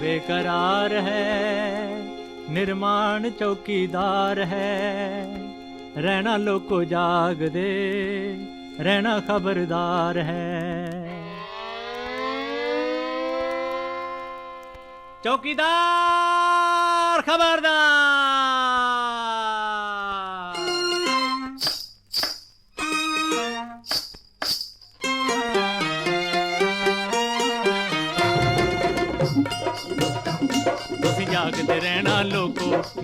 ਬੇਕਰਾਰ ਹੈ ਨਿਰਮਾਣ ਚੌਕੀਦਾਰ ਹੈ। ਰਹਿਣਾ ਲੋਕੋ ਜਾਗਦੇ ਰਹਿਣਾ ਖਬਰਦਾਰ ਹੈ। ਚੌਕੀਦਾਰ ਖਬਰਦਾਰ!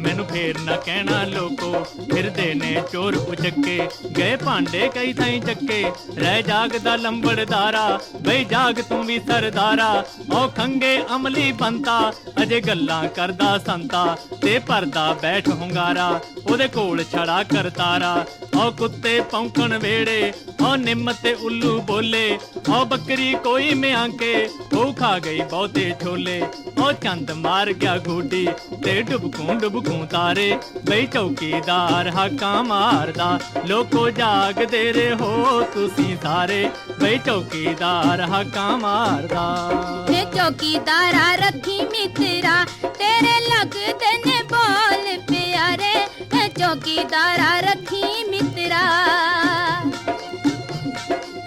ਮੈਨੂੰ ਫੇਰ ਨਾ ਕਹਿਣਾ ਲੋਕੋ, ਫਿਰਦੇ ਨੇ ਚੋਰ ਉਚੱਕੇ ਗਏ ਭਾਂਡੇ ਕਈ ਥਾਈਂ ਚੱਕੇ, ਰਹਿ ਜਾਗਦਾ ਲੰਬੜਦਾਰਾ ਬਈ ਜਾਗ ਤੂੰ ਵੀ ਸਰਦਾਰਾ। ਓ ਖੰਗੇ ਅਮਲੀ ਬੰਤਾ, ਅਜੇ ਗੱਲਾਂ ਕਰਦਾ ਸੰਤਾ, ਤੇ ਭਰਦਾ ਬੈਠ ਹੁੰਗਾਰਾ, ਉਹਦੇ ਕੋਲ ਛੜਾ ਕਰਤਾਰਾ। ਓ ਕੁੱਤੇ ਪੌਂਕਣ ਵੇੜੇ ਓ ਨਿੰਮ ਤੇ ਉੱਲੂ ਬੋਲੇ ਓ ਬੱਕਰੀ ਕੋਈ ਮਿਆਂਕੇ, ਉਹ ਖਾ ਗਈ ਬਹੁਤੇ ਛੋਲੇ। ਓ ਚੰਦ ਮਾਰ ਗਿਆ ਗੋਡੀ, ਤੇ ਡੁਬਕੂ ਡੁਬਕੂ ਤਾਰੇ ਬਈ ਚੌਕੀਦਾਰ ਹਾਕਾਂ ਮਾਰਦਾ ਲੋਕੋ ਜਾਗਦੇ ਰਹੋ ਤੁਸੀਂ ਸਾਰੇ ਬਈ ਚੌਕੀਦਾਰ ਹਾਕਾਂ ਮਾਰਦਾ ਵੇ ਚੌਕੀਦਾਰਾ ਰੱਖੀ ਮਿੱਤਰਾ ਤੇਰੇ ਲੱਗਦੇ ਨੇ ਬੋਲ ਪਿਆਰੇ ਵੇ ਚੌਕੀਦਾਰਾ ਰੱਖੀ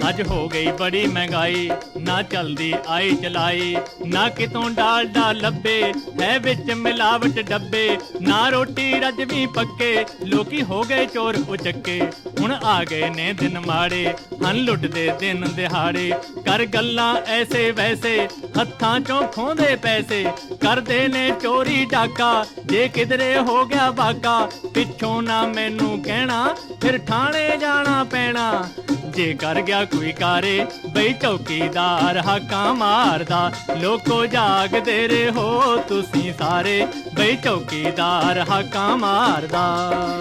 ਅੱਜ ਹੋ ਗਈ ਬੜੀ ਮਹਿੰਗਾਈ, ਨਾ ਚਲਦੀ ਆਈ ਚਲਾਈ, ਨਾ ਕਿਤੋਂ ਡਾਲਡਾ ਲੱਭੇ, ਹੈ ਵਿੱਚ ਮਿਲਾਵਟ ਡੱਬੇ, ਨਾ ਰੋਟੀ ਰੱਜਵੀਂ ਪੱਕੇ, ਲੋਕੀ ਹੋ ਗਏ ਚੋਰ ਉਚੱਕੇ, ਹੁਣ ਆ ਗਏ ਨੇ ਦਿਨ ਮਾੜੇ ਹਨ ਲੁੱਟਦੇ ਦਿਨ ਦਿਹਾੜੇ, ਕਰ ਗੱਲਾਂ ਐਸੇ ਵੈਸੇ, ਹੱਥਾਂ ਚੋਂ ਖੋਂਦੇ ਪੈਸੇ, ਕਰਦੇ ਨੇ ਚੋਰੀ ਡਾਕਾ, ਜੇ ਕਿਧਰੇ ਹੋ ਗਿਆ ਬਾਕਾ ਪਿੱਛੋਂ ਨਾ ਮੈਨੂੰ ਕਹਿਣਾ, ਫਿਰ ਥਾਣੇ ਜਾਣਾ ਪੈਣਾ, ਜੇ ਕਰ ਗਿਆ ਕੋਈ ਕਾਰੇ ਬਈ ਚੌਕੀਦਾਰ ਹਾਕਾਂ ਮਾਰਦਾ ਲੋਕੋ ਜਾਗਦੇ ਰਹੋ ਤੁਸੀਂ ਸਾਰੇ ਬਈ ਚੌਕੀਦਾਰ ਹਾਕਾਂ ਮਾਰਦਾ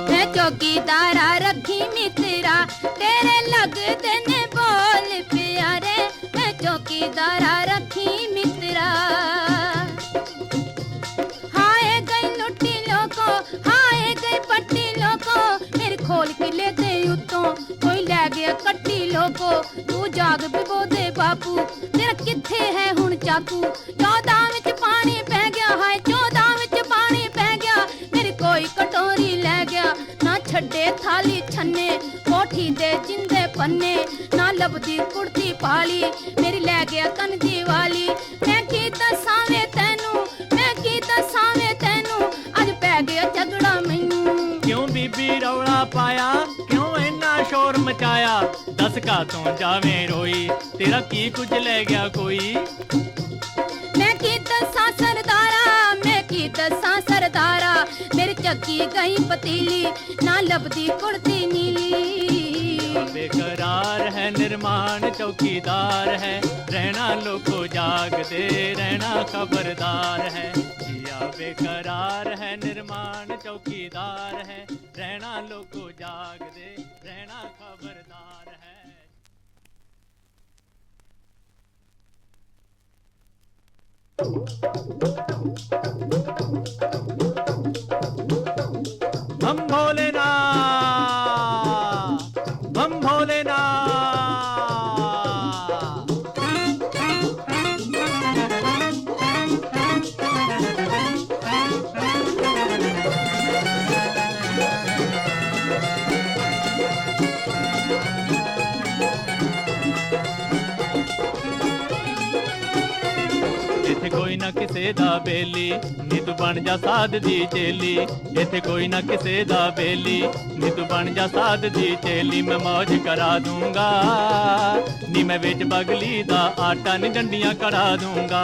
ਵੇ ਚੌਕੀਦਾਰਾ ਰੱਖੀ ਮਿੱਤਰਾ ਤੇਰੇ ਲੱਗਦੇ ਨੇ ਬੋਲ ਪਿਆਰੇ ਵੇ ਚੌਕੀਦਾਰਾ ਰੱਖੀ ਮਿੱਤਰਾ ਹਾਏ ਗਈ ਲੁੱਟੀ ਲੋਕੋ ਹਾਏ ਗਈ ਪੱਟੀ ਲੋਕੋ ਮੇਰੇ ਖੋਲ ਕਿਲੇ ਤੇ ਉੱਤੋਂ ਕੋਈ ਲੈ ਗਿਆ ਕੱਟੀ ਲੋਕੋ, ਤੂੰ ਜਾਗ ਬਿਬੋ ਬਾਪੂ। ਤੇਰਾ ਕਿੱਥੇ ਹੈ ਹੁਣ ਚਾਕੂ? ਚੌਦਾਂ ਵਿੱਚ ਪਾਣੀ ਪੈ ਗਿਆ, ਹਾਏ, ਚੌਦਾਂ ਵਿੱਚ ਪਾਣੀ ਪੈ ਗਿਆ। ਮੇਰੇ ਕੋਈ ਕਟੋਰੀ ਲੈ ਗਿਆ, ਨਾ ਛੱਡੇ ਥਾਲੀ ਛੰਨੇ, ਕੋਠੀ ਦੇ ਜਿੰਦੇ ਪੰਨੇ, ਨਾ ਲੱਭਦੀ ਕੁੜਤੀ ਪਾਲੀ, ਮੇਰੀ ਲੈ ਗਿਆ ਕੰਜੀ ਵਾਲੀ। ਮੈਂ ਕੀ ਦੱਸਾਂ ਤੈਨੂੰ, ਮੈਂ ਕੀ ਦੱਸਾਂ ਵੇ ਤੈਨੂੰ, ਅੱਜ ਪੈ ਗਿਆ ਝਗੜਾ ਮੈਨੂੰ। ਕਿਉਂ ਬੀਬੀ ਰੌਲਾ ਪਾਇਆ? ਇੰਨਾ ਸ਼ੋਰ ਮਚਾਇਆ ਦੱਸ ਕਾ ਤੋਂ ਜਾਵੇਂ ਰੋਈ ਤੇਰਾ ਕੀ ਕੁਝ ਲੈ ਗਿਆ ਕੋਈ ਮੈਂ ਕੀ ਦੱਸਾਂ ਸਰਦਾਰਾ ਮੈਂ ਕੀ ਦੱਸਾਂ ਸਰਦਾਰਾ ਮੇਰੀ ਚੱਕੀ ਗਈ ਪਤੀਲੀ ਨਾ ਲੱਭਦੀ ਕੁੜਤੀ ਨੀਲੀ ਬੇਕਰਾਰ ਹੈ ਨਿਰਮਾਣ ਚੌਕੀਦਾਰ ਹੈ ਰਹਿਣਾ ਲੋਕੋ ਜਾਗਦੇ ਰਹਿਣਾ ਖਬਰਦਾਰ ਹੈ ਜੀਆ ਬੇਕਰਾਰ ਹੈ ਨਿਰਮਾਣ ਚੌਕੀਦਾਰ ਹੈ ਰਹਿਣਾ ਲੋਕੋ ਜਾਗਦੇ ਰਹਿਣਾ ਖਬਰਦਾਰ ਹੈ। ਹਮ ਭੋਲੇ ਨਾ ਕੋਈ ਨਾ ਕਿਸੇ ਦਾ ਬੇਲੀ ਨੀ ਤੂੰ ਬਣ ਜਾ ਸਾਧ ਦੀ ਚੇਲੀ। ਇੱਥੇ ਕੋਈ ਨਾ ਕਿਸੇ ਦਾ ਬੇਲੀ ਨੀ ਤੂੰ ਬਣ ਜਾ ਸਾਧ ਦੀ ਚੇਲੀ। ਮੈਂ ਮौज ਕਰਾ ਦੂੰਗਾ, ਨੀ ਮੈਂ ਵਿੱਚ ਬਗਲੀ ਦਾ ਆਟਾ, ਨੀ ਡੰਡੀਆਂ ਕਰਾ ਦੂੰਗਾ।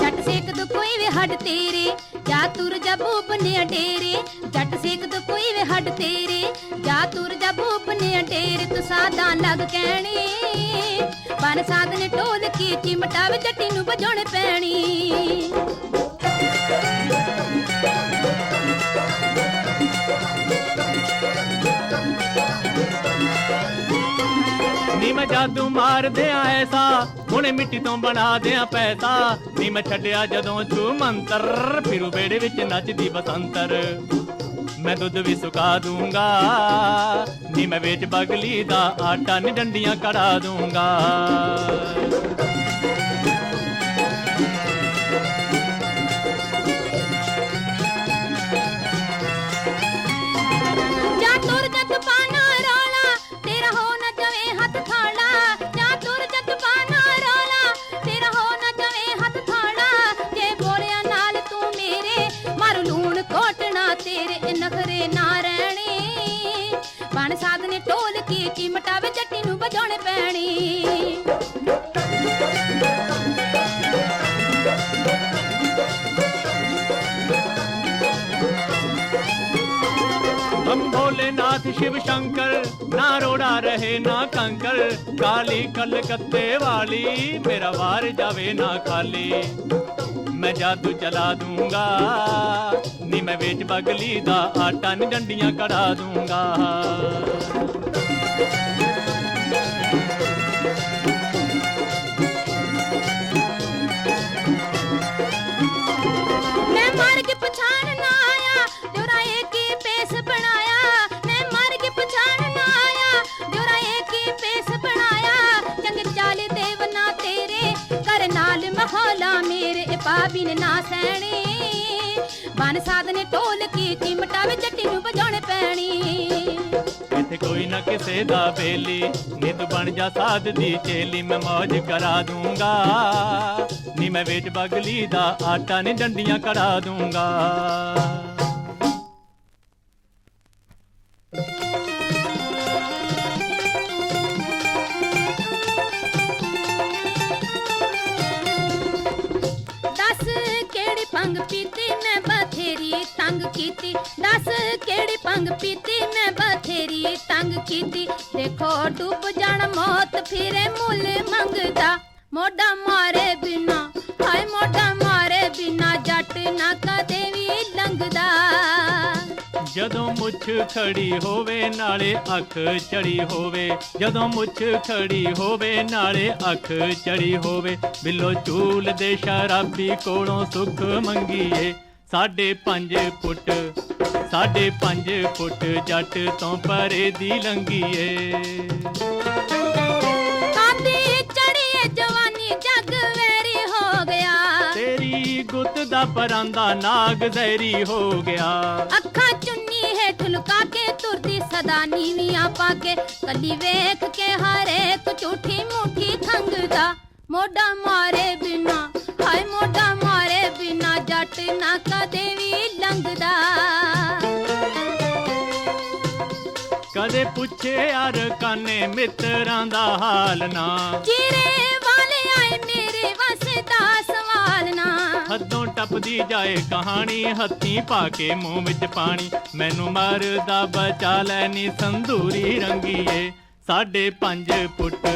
ਜੱਟ ਸੇਕ ਦੋ ਕੋਈ ਵੀ ਹੱਡ ਤੇਰੇ, ਜਾ ਤੁਰ ਜਾ ਬੂਬਨੇ ਡੇਰੇ। ਜੱਟ ਸੇਕ ਦੋ ਕੋਈ ਵੀ ਹੱਡ ਤੇਰੇ ਤੁਰ ਜਾ ਬੂਬਨੇ ਡੇਰੇ ਤੂੰ ਸਾਦਾ ਲੱਗ ਕਹਿਣੀ। ਬਨ ਸਾਧ ਨੇ ਢੋਲ ਕੀ ਚਿਮਟਾ ਵੇ ਜੱਟੀ ਨੂੰ ਵਜਾਉਣੇ ਪੈਣੀ। ਨੀ ਮੈਂ ਜਾਦੂ ਮਾਰ ਦਿਆਂ ਐਸਾ, ਹੁਣੇ ਮਿੱਟੀ ਤੋਂ ਬਣਾ ਦਿਆਂ ਪੈਸਾ। ਨੀ ਮੈਂ ਛੱਡਿਆ ਜਦੋਂ ਛੂ ਮੰਤਰ ਫਿਰੂ ਬੇੜੇ ਵਿੱਚ ਨੱਚਦੀ ਬਸੰਤਰ। ਮੈਂ ਦੁੱਧ ਵੀ ਸੁਕਾ ਦੂੰਗਾ। ਨੀ ਮੈਂ ਵੇਚ ਬਗਲੀ ਦਾ ਆਟਾ, ਨੀ ਡੰਡੀਆਂ ਕੜਾ ਦੂੰਗਾ। ਬਣ ਸਾਧਨੇ ਢੋਲ ਕੀ ਚਿਮਟਾ ਵਿੱਚ ਜੱਟੀ ਨੂੰ ਵਜਾਉਣੇ ਪੈਣੀ हम भोलेनाथ शिव शंकर ना रोड़ा रहे ना कंकर काली कलकत्ते वाली मेरा वार जावे ना खाली मैं जादू चला दूंगा ਮੈਂ ਵੇਚ ਬਗਲੀ ਦਾ ਆਟਾ ਨੀ ਡੰਡੀਆਂ ਕੜਾ ਦੂੰਗਾ। ਮੈਂ ਮਾਰ ਕੇ ਪਛਾਣ ਨਾ ਬਾਬਾ ਬਿਨ ਨਾ ਸਹਿਣੇ। ਬਨ ਸਾਧਨੇ ਢੋਲ ਕੀ ਕਿਮਟਾ ਵਿੱਚ ਜੱਟੀ ਨੂੰ ਵਜਾਉਣੇ ਪੈਣੀ। ਇੱਥੇ ਕੋਈ ਨਾ ਕਿਸੇ ਦਾ ਬੇਲੀ ਨੀ ਤੂੰ ਬਣ ਜਾ ਸਾਧ ਦੀ ਚੇਲੀ। ਮੈਂ ਮौज ਕਰਾ ਦੂੰਗਾ। ਨੀ ਮੈਂ ਵੇਚ ਬਗਲੀ ਦਾ ਆਟਾ, ਨੀ ਡੰਡੀਆਂ ਕਰਾ ਦੂੰਗਾ। ਕੀਤੀ। ਦੇਖੋ ਡੁੱਬ ਜਾਣ ਮੌਤ, ਫਿਰੇ ਮੁੱਲ ਮੰਗਦਾ। ਮੋਢਾ ਮਾਰੇ ਬਿਨਾ, ਹਾਏ ਮੋਢਾ ਮਾਰੇ ਬਿਨਾ, ਜੱਟ ਨਾ ਕਦੇ ਵੀ ਲੰਘਦਾ। ਜਦੋਂ ਮੁੱਛ ਖੜੀ ਹੋਵੇ, ਨਾਲੇ ਅੱਖ ਚੜੀ ਹੋਵੇ। ਜਦੋਂ ਮੁੱਛ ਖੜੀ ਹੋਵੇ, ਨਾਲੇ ਅੱਖ ਚੜੀ ਹੋਵੇ। ਬਿੱਲੋ ਚੂਲ ਦੇ ਸ਼ਰਾਬੀ ਕੋਲੋਂ ਸੁੱਖ ਮੰਗੀਏ। ਸਾਢੇ ਪੰਜ ਫੁੱਟ ਸਾਢੇ ਪੰਜ ਫੁੱਟ ਜੱਟ ਤੋਂ ਪਰੇ ਦੀ ਲੰਗੀਏ ਕਾਂਦੀ ਚੜੀਏ ਜਵਾਨੀ ਜੱਗ ਵੈਰੀ ਹੋ ਗਿਆ। ਤੇਰੀ ਗੁੱਤ ਦਾ ਪਰਾਂਦਾ ਨਾਗ ਜ਼ਹਿਰੀ ਹੋ ਗਿਆ। ਅੱਖਾਂ ਚੁੰਨੀ ਹੇਠ ਲੁਕਾ ਕੇ ਤੁਰਦੀ ਸਦਾ ਨੀਵੀਆਂ ਪਾ ਕੇ। ਕੱਲੀ ਵੇਖ ਕੇ ਹਰੇਕ ਝੂਠੀ ਮੁੱਠੀ ਖੰਗਦਾ ਮੋਢਾ ਮਾਰੇ ਬਿਨਾ। ਨਾ ਕਦੇ ਵੀ ਲੰਘਦਾ। ਕਦੇ ਪੁੱਛੇ ਯਾਰ ਕਾਨੇ ਮਿੱਤਰਾਂ ਦਾ ਹਾਲ ਨਾ। ਚਿਹਰੇ ਵਾਲੇ ਆਏ ਮੇਰੇ ਵਸਦਾ ਸਵਾਲ ਨਾ। ਹੱਦੋਂ ਟੱਪਦੀ ਜਾਏ ਕਹਾਣੀ ਹੱਥੀਂ ਪਾ ਕੇ ਮੂੰਹ ਵਿੱਚ ਪਾਣੀ। ਮੈਨੂੰ ਮਰਦਾ ਬਚਾ ਲੈਨੀ ਸੰਧੂਰੀ ਰੰਗੀਏ। ਪੰਜ ਫੁੱਟ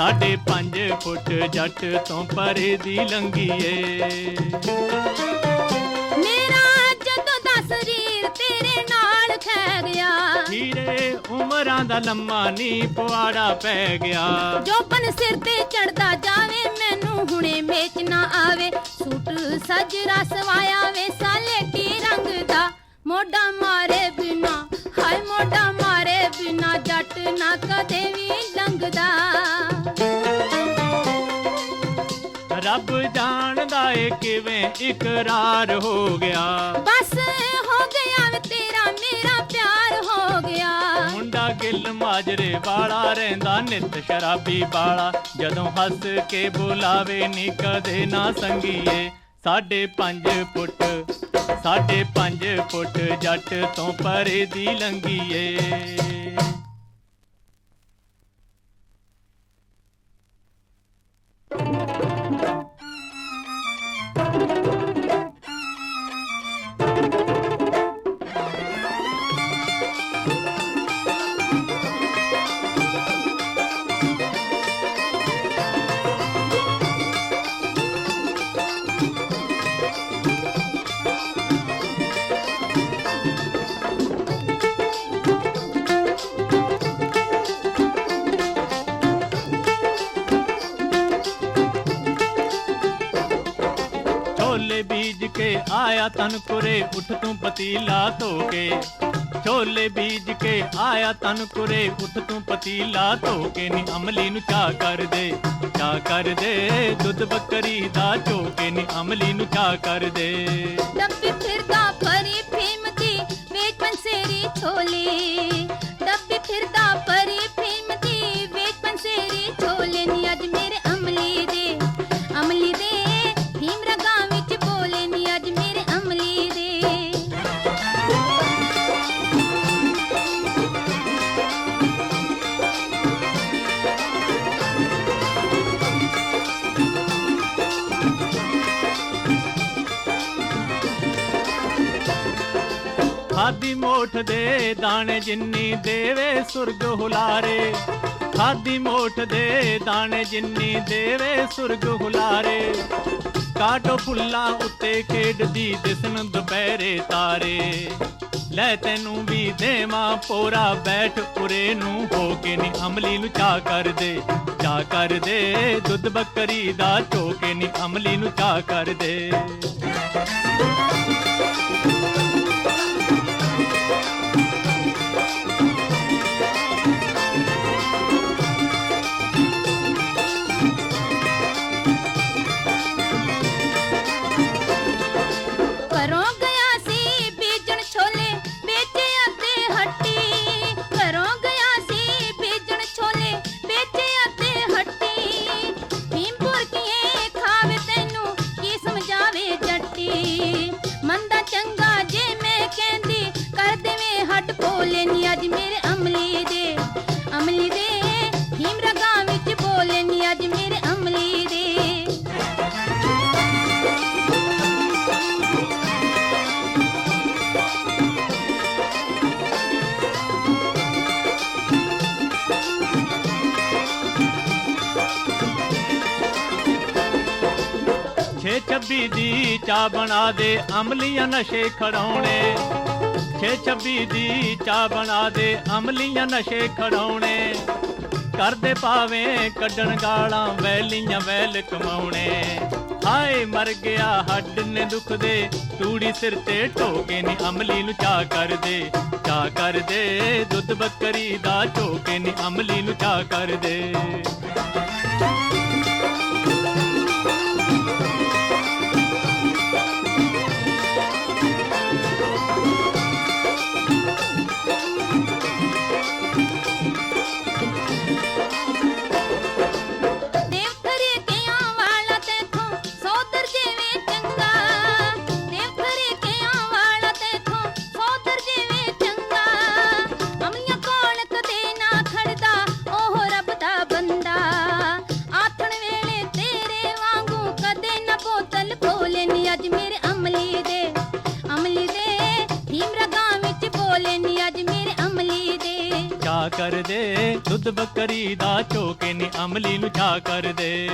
ਸਾਢੇ ਪੰਜ ਫੁੱਟ ਜੱਟ ਤੋਂ ਪਰੇ ਦੀ ਲੰਗੀਏ ਮੇਰਾ ਜਦੋਂ ਦਾ ਸਰੀਰ ਤੇਰੇ ਨਾਲ ਖੈ ਗਿਆ। ਹੀਰੇ ਉਮਰਾਂ ਦਾ ਲੰਮਾ ਨੀ ਪਵਾੜਾ ਪੈ ਗਿਆ। ਜੋਬਨ ਸਿਰ ਤੇ ਚੜਦਾ ਜਾਵੇ ਮੈਨੂੰ ਹੁਣੇ ਮੇਚ ਨਾ ਆਵੇ। ਸੂਟ ਸਜਰਾ ਸਵਾਇਆ ਵੇ ਸਾਲੇਟੀ ਰੰਗ ਦਾ? ਮੋਢਾ ਮਾਰੇ ਬਿਨਾ ਹਾਏ ਮੋਢਾ ਮਾਰੇ ਬਿਨਾ ਜੱਟ ਨਾ ਕਦੇ ਵੀ ਲੰਘਦਾ। ਰੱਬ ਜਾਣਦਾ ਏ ਕਿਵੇਂ ਇਕਰਾਰ ਹੋ ਗਿਆ। ਬਸ ਹੋ ਗਿਆ ਵੇ ਤੇਰਾ ਮੇਰਾ ਪਿਆਰ ਹੋ ਗਿਆ। ਮੁੰਡਾ ਗਿੱਲ ਮਾਜਰੇ ਵਾਲਾ ਰਹਿੰਦਾ ਨਿਤ ਸ਼ਰਾਬੀ ਬਾਲਾ ਜਦੋਂ ਹੱਸ ਕੇ ਬੁਲਾਵੇ ਨੀ ਕਦੇ ਨਾ ਸੰਗੀਏ। ਸਾਢੇ ਪੰਜ ਫੁੱਟ ਸਾਢੇ ਪੰਜ ਫੁੱਟ ਜੱਟ ਤੋਂ ਪਰੇ ਦੀ ਲੰਗੀਏ ਤਨ ਕੁਰੇ ਉੱਠ ਤੂੰ ਪਤੀਲਾ ਧੋ ਕੇ। ਛੋਲੇ ਬੀਜ ਕੇ ਆਇਆ ਤਨ ਕੁਰੇ ਉੱਠ ਤੂੰ ਪਤੀਲਾ ਧੋ ਕੇ। ਨੀ ਅਮਲੀ ਨੂੰ ਚਾਹ ਕਰ ਦੇ ਚਾਹ ਕਰ ਦੇ, ਦੁੱਧ ਬੱਕਰੀ ਦਾ ਧੋ ਕੇ ਨੀ ਅਮਲੀ ਨੂੰ ਚਾ ਕਰ ਦੇ। ਡੱਬੀ ਫਿਰਦਾ ਪਰੀ ਫੀਮ ਵੇਚ ਪੰਸੇਰੀ ਛੋਲੇ। ਡੱਬੀ ਫਿਰਦਾ ਪਰੀ ਖਾਦੀ ਮੋਠ ਦੇ ਦਾਣੇ ਜਿੰਨੀ ਦੇਵੇ ਸੁਰਗ ਹੁਲਾਰੇ। ਖਾਦੀ ਮੋਠ ਦੇ ਦਾਣੇ ਜਿੰਨੀ ਦੇਵੇ ਸੁਰਗ ਹੁਲਾਰੇ। ਕਾਟੋ ਫੁੱਲਾਂ ਉੱਤੇ ਖੇਡਦੀ ਦਿਸਣ ਦੁਪਹਿਰੇ ਤਾਰੇ। ਲੈ ਤੈਨੂੰ ਵੀ ਦੇਵਾਂ ਪੋਰਾ, ਬੈਠ ਉਰੇ ਨੂੰ ਹੋ ਕੇ ਨੀ ਅਮਲੀ ਨੂੰ ਚਾ ਕਰ ਦੇ ਚਾ ਕਰ ਦੇ ਦੁੱਧ ਬੱਕਰੀ ਦਾ ਝੋਕੇ ਨੀ ਅਮਲੀ ਨੂੰ ਚਾ ਕਰ ਦੇ 26 ਦੀ ਚਾ ਬਣਾ ਦੇ, ਅਮਲੀਆਂ ਨਸ਼ੇ ਖੜਾਉਣੇ 626 ਦੀ ਚਾ ਬਣਾ ਦੇ, ਅਮਲੀਆਂ ਨਸ਼ੇ ਖੜਾਉਣੇ ਕਰਦੇ ਪਾਵੇਂ ਕੱਢਣ ਗਾਲਾਂ, ਵੈਲੀਆਂ ਵੈਲ ਕਮਾਉਣੇ। ਹਾਏ, ਮਰ ਗਿਆ, ਹੱਡ ਨੇ ਦੁਖਦੇ। ਤੂੜੀ ਸਿਰ ਤੇ ਢੋਕੇ ਨੀ, ਅਮਲੀ ਨੂੰ ਚਾ ਕਰਦੇ। ਚਾ ਕਰਦੇ, ਦੁੱਧ ਬੱਕਰੀ ਦਾ ਢੋਕੇ ਨੀ, ਅਮਲੀ ਨੂੰ ਚਾ ਕਰਦੇ। ਕਰ ਦੇ ਦੁੱਧ ਬੱਕਰੀ ਦਾ ਝੋਕੇ ਨੀ ਅਮਲੀ ਨੂੰ ਚਾ ਕਰ ਦੇ